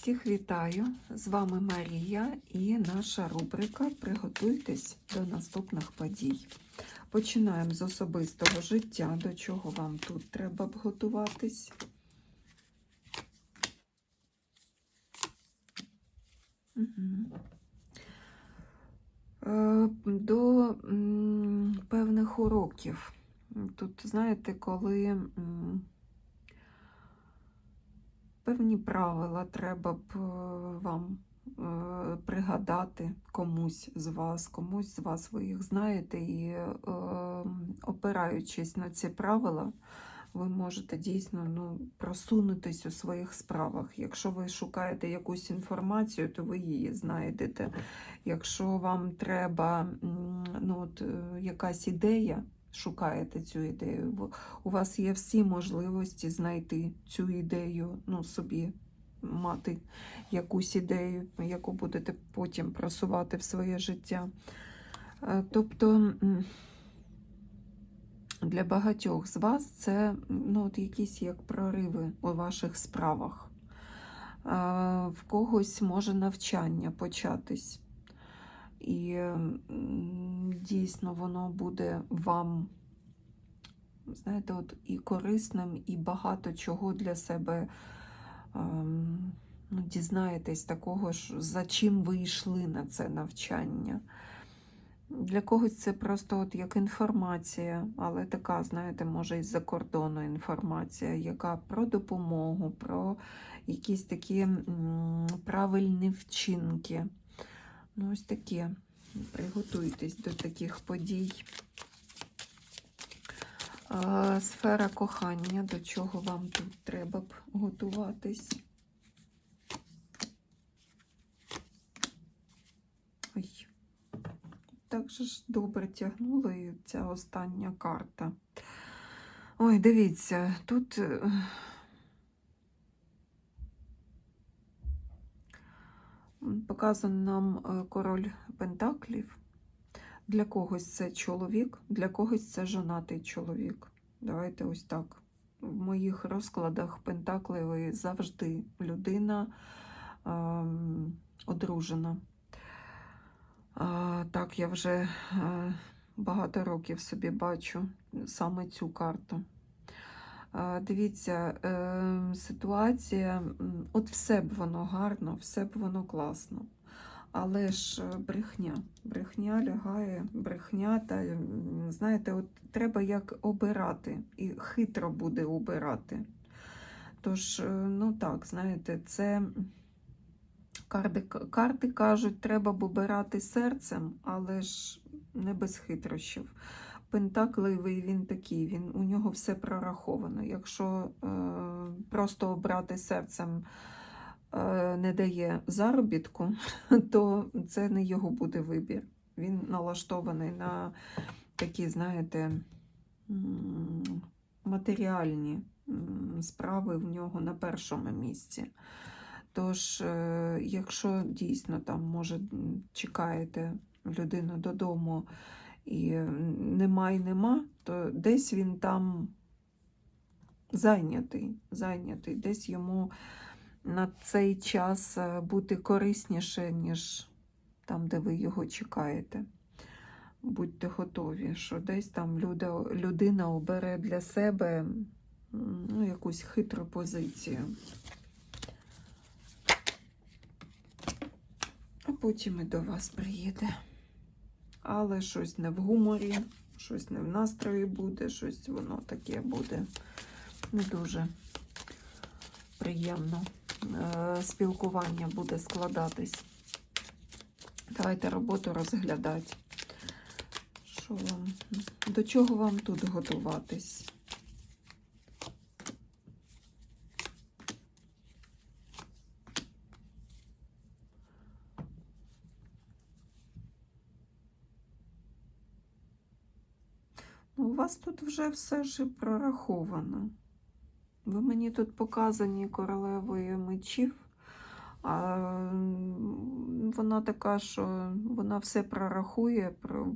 Всіх вітаю! З вами Марія і наша рубрика Приготуйтесь до наступних подій. Починаємо з особистого життя, до чого вам тут треба б готуватись. Угу. До певних уроків. Тут, знаєте, коли певні правила треба б е, вам е, пригадати комусь з вас, комусь з вас ви їх знаєте, і е, опираючись на ці правила, ви можете дійсно ну, просунутись у своїх справах. Якщо ви шукаєте якусь інформацію, то ви її знайдете. Якщо вам треба ну, от, якась ідея, шукаєте цю ідею, у вас є всі можливості знайти цю ідею, ну, собі мати якусь ідею, яку будете потім просувати в своє життя. Е, Тобто для багатьох з вас це ну, от якісь як прориви у ваших справах. Е, В когось може навчання початись. І дійсно воно буде вам, знаєте, от і корисним, і багато чого для себе ем, ну, дізнаєтесь такого ж, за чим ви йшли на це навчання. Для когось це просто от як інформація, але така, знаєте, може із-за кордону інформація, яка про допомогу, про якісь такі правильні вчинки. Ну, ось таке. Приготуйтесь до таких подій. Сфера кохання, до чого вам тут треба б готуватись. Ой, так же ж добре тягнула і ця остання карта. Ой, дивіться, тут. Е, Показан нам е, король Пентаклів. Для когось це чоловік, для когось це жонатий чоловік. Давайте ось так. В моїх розкладах Пентаклевої завжди людина ем, одружена. А, так, я вже е, багато років собі бачу саме цю карту. Дивіться, е, ситуація, от все б воно гарно, все б воно класно. Але ж е, брехня. Брехня лягає, брехня, та знаєте, от треба як обирати, і хитро буде обирати. Тож, е, ну так, знаєте, це карти, карти кажуть, треба б обирати серцем, але ж не без хитрощів. Пентакливий він такий, він, у нього все прораховано. Якщо е, просто обрати серцем е, не дає заробітку, то це не його буде вибір. Він налаштований на такі, знаєте, матеріальні справи в нього на першому місці. Тож, е, якщо дійсно там, може, чекаєте людину додому і нема і нема, то десь він там зайнятий, зайнятий, десь йому на цей час е, бути корисніше, ніж там, де ви його чекаєте. Будьте готові, що десь там людина обере для себе ну, якусь хитру позицію. А потім і до вас приїде. Але щось не в гуморі, щось не в настрої буде, щось воно таке буде не дуже приємно. Е, Спілкування буде складатись. Давайте роботу розглядати. Що вам? До чого вам тут готуватись? Ну, У вас тут вже все ж прораховано. Ви мені тут показані королевою мечів, а вона така, що вона все прорахує, про,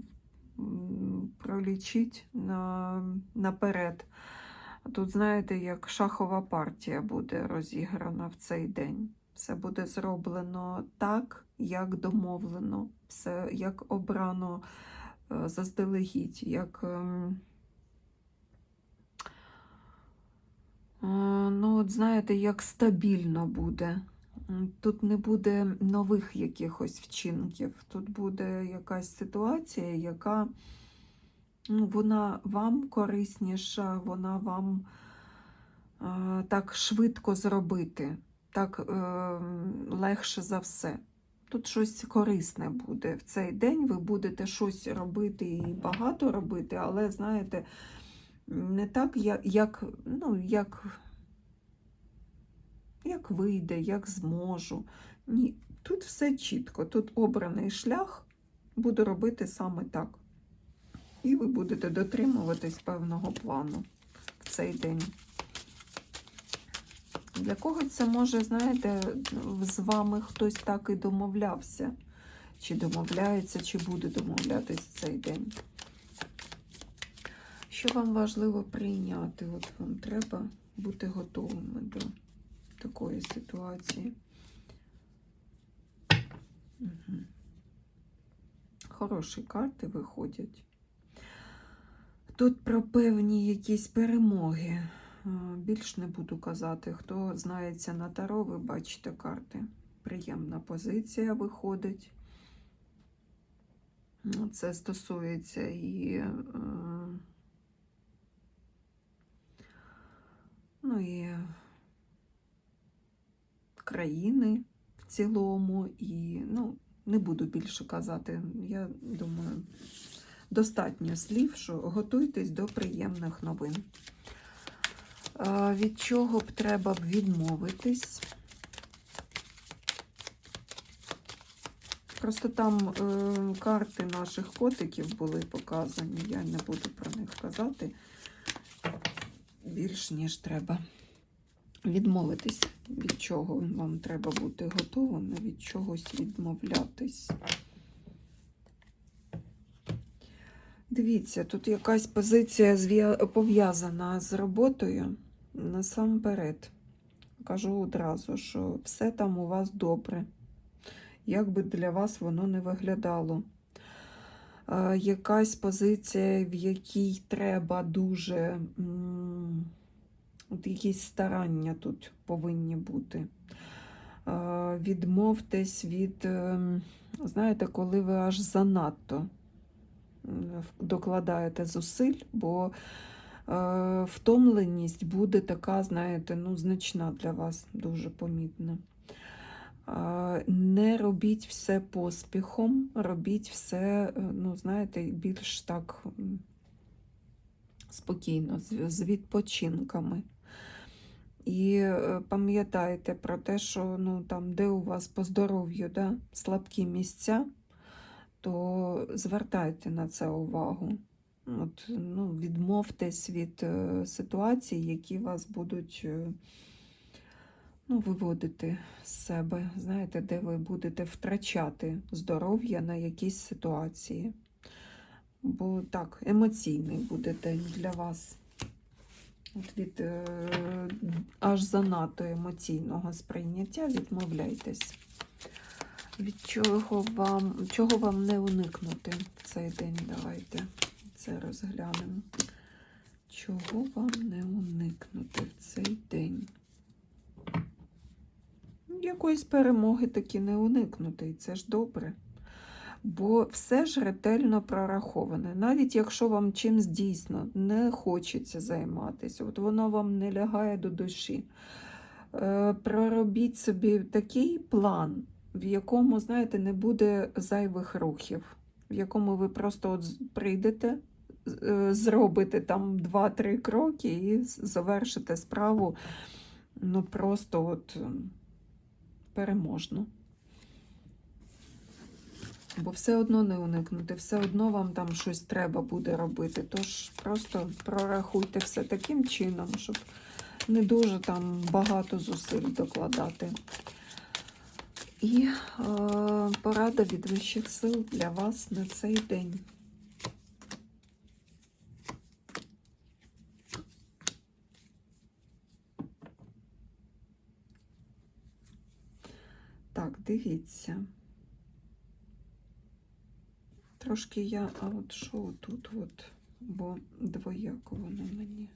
пролічить на, наперед. Тут, знаєте, як шахова партія буде розіграна в цей день. Все буде зроблено так, як домовлено, все як обрано е, заздалегідь, як. ем, е, Ну, от знаєте, як стабільно буде. Тут не буде нових якихось вчинків. Тут буде якась ситуація, яка ну, вона вам корисніша, вона вам е, так швидко зробити, так е, легше за все. Тут щось корисне буде. В цей день ви будете щось робити і багато робити, але знаєте, не так, як, ну, як, як вийде, як зможу. Ні, тут все чітко, тут обраний шлях, буду робити саме так. І ви будете дотримуватись певного плану в цей день. Для когось це може, знаєте, з вами хтось так і домовлявся, чи домовляється, чи буде домовлятись в цей день. Що вам важливо прийняти? От вам треба бути готовими до такої ситуації. Угу. Хороші карти виходять. Тут про певні якісь перемоги. Е, Більш не буду казати. Хто знається на таро, ви бачите карти. Приємна позиція виходить. Це стосується і, е, ну, і країни в цілому, і ну, не буду більше казати. Я думаю, достатньо слів, що готуйтесь до приємних новин. Від чого б треба б відмовитись? Просто там е, карти наших котиків були показані, я не буду про них казати більш ніж треба. Відмовитись, від чого вам треба бути готовими, від чогось відмовлятись. Дивіться, тут якась позиція пов'язана з роботою. Насамперед, кажу одразу, що все там у вас добре. Як би для вас воно не виглядало. Е, якась позиція, в якій треба дуже якісь старання тут повинні бути. Е, Відмовтесь від, е, знаєте, коли ви аж занадто докладаєте зусиль, бо е, втомленість буде така, знаєте, ну, значна для вас, дуже помітна. Е, Не робіть все поспіхом, робіть все, ну, знаєте, більш так спокійно, з відпочинками. І е, пам'ятайте про те, що ну, там, де у вас по здоров'ю да, слабкі місця, то звертайте на це увагу. От, ну, відмовтесь від е, ситуацій, які вас будуть е, ну, виводити з себе, знаєте, де ви будете втрачати здоров'я на якісь ситуації. Бо так, емоційний буде день для вас. От від е, аж занадто емоційного сприйняття відмовляйтесь. Від чого вам, чого вам не уникнути в цей день? Давайте це розглянемо. Чого вам не уникнути в цей день? Якоїсь перемоги таки не уникнути, і це ж добре. Бо все ж ретельно прораховане. Навіть якщо вам чимсь дійсно не хочеться займатися, от воно вам не лягає до душі. Е, проробіть собі такий план, в якому, знаєте, не буде зайвих рухів, в якому ви просто от прийдете, е, там 2-3 кроки і з- завершите справу ну просто от переможно. Бо все одно не уникнути, все одно вам там щось треба буде робити. Тож просто прорахуйте все таким чином, щоб не дуже там багато зусиль докладати. І е, порада від вищих сил для вас на цей день. Так, дивіться. Трошки я, а от що тут, от, бо двояко воно мені.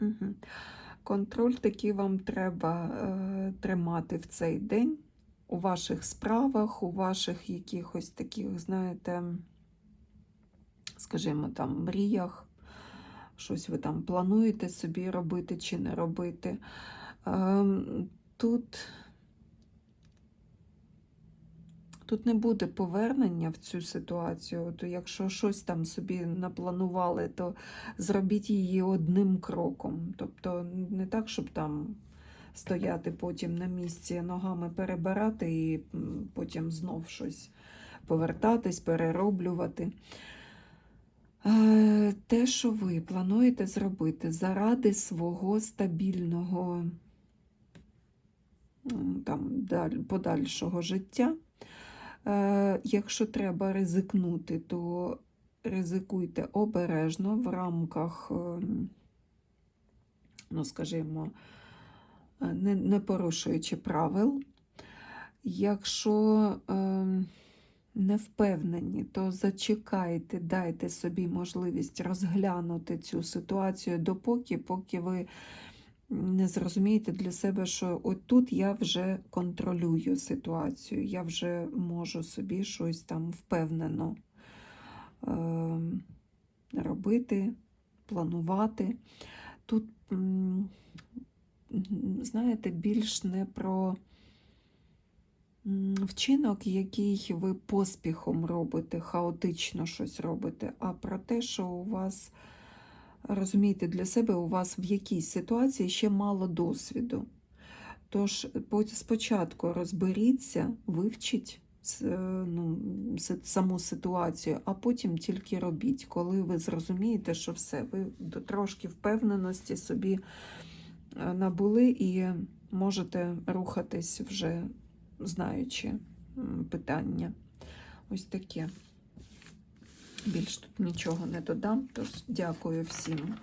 Угу. Контроль такий вам треба е, тримати в цей день у ваших справах, у ваших якихось таких, знаєте, скажімо, там, мріях, щось ви там плануєте собі робити чи не робити. Ем, Тут, тут не буде повернення в цю ситуацію. То якщо щось там собі напланували, то зробіть її одним кроком. Тобто не так, щоб там стояти потім на місці, ногами перебирати і потім знов щось повертатись, перероблювати. Е, Те, що ви плануєте зробити заради свого стабільного там, подальшого життя. Е, Якщо треба ризикнути, то ризикуйте обережно в рамках, ем, ну, скажімо, е, не, не порушуючи правил. Якщо ем, не впевнені, то зачекайте, дайте собі можливість розглянути цю ситуацію допоки, поки ви не зрозумієте для себе, що от тут я вже контролюю ситуацію, я вже можу собі щось там впевнено е, робити, планувати. Тут, знаєте, більш не про вчинок, який ви поспіхом робите, хаотично щось робите, а про те, що у вас, розумієте, для себе у вас в якійсь ситуації ще мало досвіду. Тож спочатку розберіться, вивчіть е, ну, саму ситуацію, а потім тільки робіть, коли ви зрозумієте, що все, ви трошки впевненості собі е, набули і можете рухатись вже знаючи питання. Ось таке. Більш тут нічого не додам. Тож дякую всім,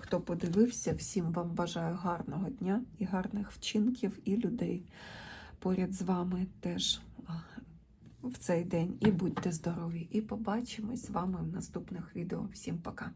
хто подивився. Всім вам бажаю гарного дня і гарних вчинків, і людей поряд з вами теж в цей день. І будьте здорові! І побачимось з вами в наступних відео. Всім пока!